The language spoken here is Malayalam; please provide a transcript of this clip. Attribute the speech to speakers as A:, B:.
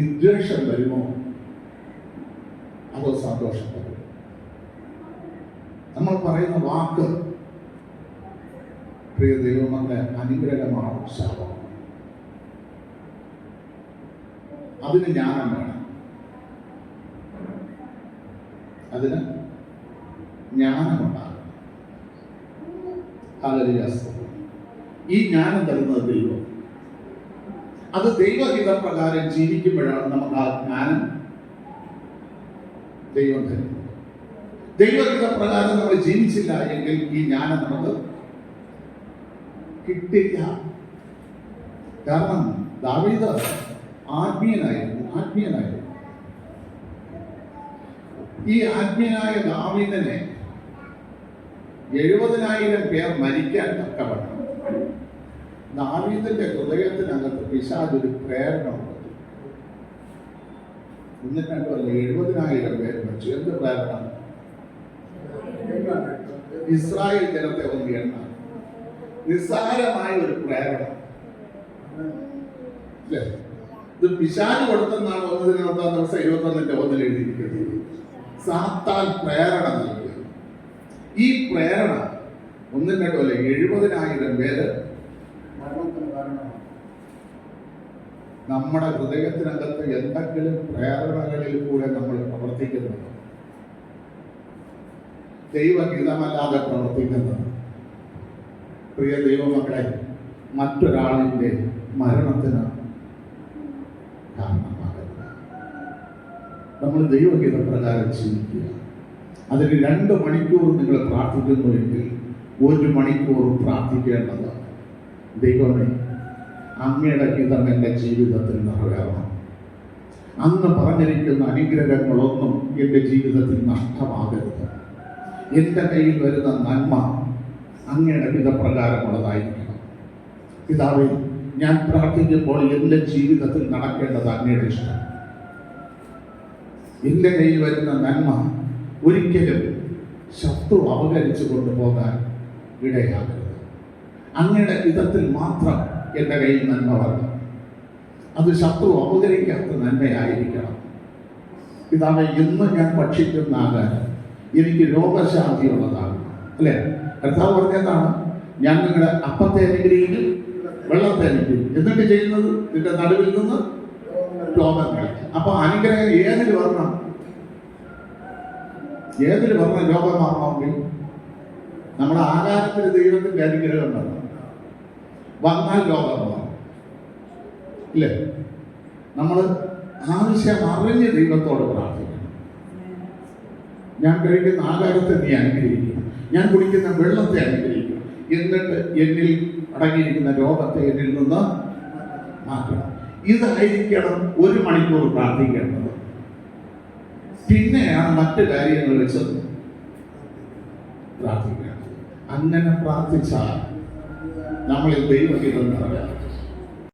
A: വിദ്വേഷം വരുമോ? അതോ സന്തോഷം നമ്മൾ പറയുന്ന വാക്ക് പ്രിയ ദൈവങ്ങളുടെ അനുഗ്രഹമാണ് ശാപം അതിന് ജ്ഞാനം വേണം. അതിന് ജ്ഞാനമുണ്ടാകും. ഈ ജ്ഞാനം തരുന്നത് ദൈവം. അത് ദൈവഹിത പ്രകാരം ജീവിക്കുമ്പോഴാണ് നമുക്ക് ആ ജ്ഞാനം ദൈവം തരുന്നത്. ദൈവഹിത പ്രകാരം നമ്മൾ ജീവിച്ചില്ല എങ്കിൽ ഈ ജ്ഞാനം നമുക്ക് കിട്ടില്ല. കാരണം ദാവീദ ആത്മീയനായിരുന്നു ആത്മീയനായിരുന്നു. ഈ ആത്മീയനായ ദാവീദനെ എഴുപതിനായിരം പേർ മരിക്കാൻ തക്കവണ്ണം. ദാവീദിന്റെ ഹൃദയത്തിനകത്ത് പിശാജ് ഒരു പ്രേരണ കൊടുത്തു പറഞ്ഞു എഴുപതിനായിരം പേര് മരിച്ചു. എന്ത് പ്രേരണ? ഇസ്രായേൽ ജനത്തെ ഒന്ന് എണ്ണ നിസ്സാരമായ ഒരു പ്രേരണ. ഇത് പിശാജ് കൊടുത്തെന്നാണ് ഒന്നതിനൊന്നാം ദിവസം ഇരുപത്തൊന്നിന്റെ ഒന്നിൽ എഴുതിയിരിക്കുന്നത്. സാത്താൻ പ്രേരണ നൽകിയത്. ഈ പ്രേരണ ഒന്നും കൊല്ലം എഴുപതിനായിരം പേര്
B: മരണത്തിന് കാരണമാണ്.
A: നമ്മുടെ ഹൃദയത്തിനകത്ത് എന്തെങ്കിലും പ്രേരണകളിൽ കൂടെ നമ്മൾ പ്രവർത്തിക്കുന്നുണ്ട്? ദൈവഹിതമല്ലാതെ പ്രവർത്തിക്കുന്നത്. പ്രിയ ദൈവമക്കളെ മറ്റൊരാളിന്റെ മരണത്തിന് കാരണമാകരുത്. നമ്മൾ ദൈവഗീത പ്രകാരം ജീവിക്കുക. അതിന് രണ്ട് മണിക്കൂർ നിങ്ങൾ പ്രാർത്ഥിക്കുന്നുവെങ്കിൽ ഒരു മണിക്കൂർ പ്രാർത്ഥിക്കേണ്ടതാണ്. ദൈവമേ അങ്ങയുടെ ഹിതം എന്റെ ജീവിതത്തിൽ നിറവേറണം. അങ്ങ് പറഞ്ഞിരിക്കുന്ന അനുഗ്രഹങ്ങളൊന്നും എന്റെ ജീവിതത്തിൽ നഷ്ടമാകരുത്. എന്റെ കയ്യിൽ വരുന്ന നന്മ അങ്ങയുടെ ഹിതപ്രകാരമുള്ളതായിരിക്കണം പിതാവേ ഞാൻ പ്രാർത്ഥിക്കുമ്പോൾ എന്റെ ജീവിതത്തിൽ നടക്കേണ്ടത് അങ്ങയുടെ ഇഷ്ടം. എന്റെ കയ്യിൽ വരുന്ന നന്മ ഒരിക്കലും ശത്രു അപകരിച്ചു കൊണ്ടുപോകാൻ ഇടയാകരുത്. അങ്ങയുടെ വിധത്തിൽ മാത്രം എന്റെ കയ്യിൽ നന്മ വരണം അത് ശത്രു അപകരിക്കാത്ത നന്മയായിരിക്കണം. പിതാവെ ഇന്ന് ഞാൻ ഭക്ഷിക്കുന്ന ആകാരം എനിക്ക് രോഗശാന്തിയുള്ളതാണ്. അല്ലേ? കർത്താവ് പറഞ്ഞതാണ് ഞാൻ നിങ്ങളുടെ അപ്പത്തെ അനുഗ്രഹിക്കും വെള്ളത്തെ അനുഗ്രഹിക്കും. എന്നിട്ട് ചെയ്യുന്നത്? നിന്റെ നടുവിൽ നിന്ന് രോഗങ്ങൾ അപ്പൊ അനുഗ്രഹം ഏതിൽ വരണം? ഏതിൽ വരണം രോഗം മാറണമെങ്കിൽ നമ്മുടെ ആകാരത്തിന് ദൈവത്തിന്റെ അനുഗ്രഹം വരണം. വന്നാൽ ലോകം മാറും ഇല്ലേ? നമ്മൾ ആവശ്യം അറിഞ്ഞ് ദൈവത്തോട് പ്രാർത്ഥിക്കണം. ഞാൻ കഴിക്കുന്ന ആഹാരത്തെ നീ അനുഗ്രഹിക്കും ഞാൻ കുടിക്കുന്ന വെള്ളത്തെ അനുഗ്രഹിക്കും എന്നിട്ട് എന്നിൽ അടങ്ങിയിരിക്കുന്ന രോഗത്തെ എന്നിൽ നിന്ന് മാറ്റണം. ഇതായിരിക്കണം ഒരു മണിക്കൂർ പ്രാർത്ഥിക്കേണ്ടത്. പിന്നെയാണ് മറ്റു കാര്യങ്ങൾ വെച്ച് പ്രാർത്ഥിക്കുക. അങ്ങനെ പ്രാർത്ഥിച്ചാൽ നമ്മളിൽ ദൈവഹിതം നിറവേറും